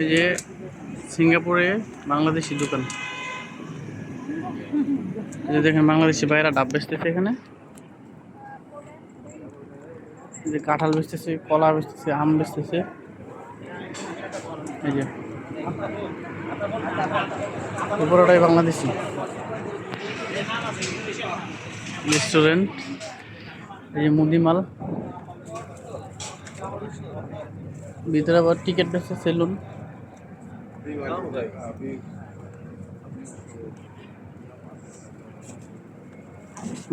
এই যে সিঙ্গাপুরে বাংলাদেশি দোকান। যে দেখেন বাংলাদেশি বাইরা ডাব বেচতেছে এখানে। যে কাঁঠাল বেচতেছে, কলা বেচতেছে, আম বেচতেছে। এই যে। উপরটাই বাংলাদেশি। রেস্টুরেন্ট। এই যে মুদিমাল। ভিতরে আবার টিকিট বেচছে সেলুন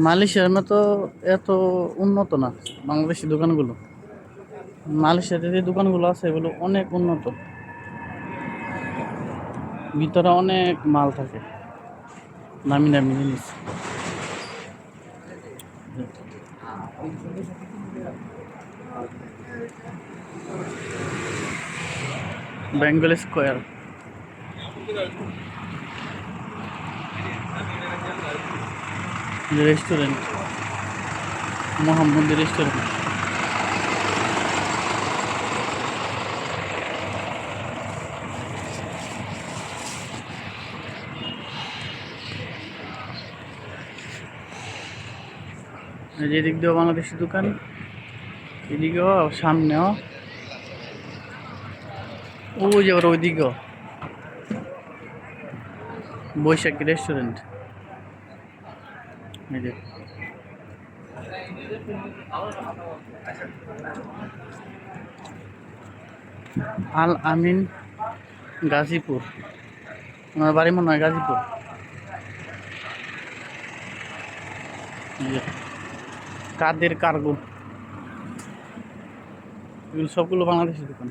মালয়েশিয়ার মতো এত উন্নত না, বাংলাদেশি দোকানগুলো। মালয়েশিয়াতে যে দোকানগুলো আছে, এগুলো অনেক উন্নত। ভিতরে অনেক মাল থাকে, দামি দামি জিনিস। Bengal square. Restaurant. Mohammad restaurant. এদিক দিয়েও বাংলাদেশি দোকান। এদিকেও সামনেও ওই যে ওর ওইদিকেও বৈশাখী রেস্টুরেন্ট আল আমিন গাজীপুর। ওনার বাড়ি মনে হয় গাজীপুর। কাদের কার্গো। এগুলো সবগুলো বাংলাদেশি দোকান।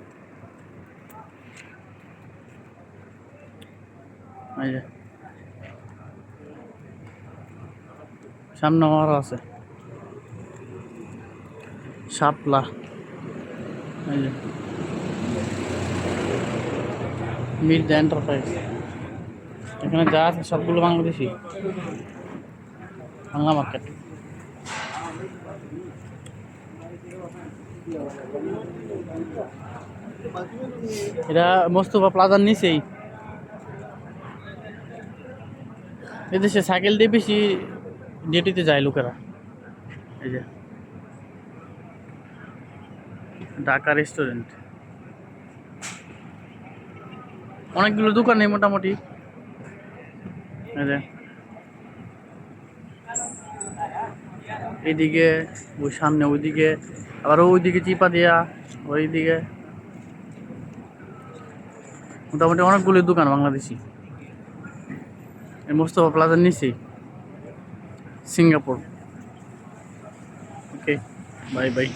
সামনে আরও আছে। শাপলা। মির্জা এন্টারপ্রাইজ এখানে যা আছে সবগুলো বাংলাদেশি। বাংলা মার্কেট এটা মোস্তফা প্লাজার নিচেই। এদেশে সাইকেল দিয়ে বেশি ডিউটিতে যায় লোকেরা। এই যে। ঢাকা রেস্টুরেন্ট অনেকগুলো দোকান নেই মোটামুটি। এই যে। এইদিকে ওই সামনে ওইদিকে, আবার ওইদিকে চিপা দিয়া, ওইদিকে। মোটামুটি অনেকগুলি দোকান বাংলাদেশি। এই মোস্তফা প্লাজার নিচে, সিঙ্গাপুর। ওকে, বাই বাই।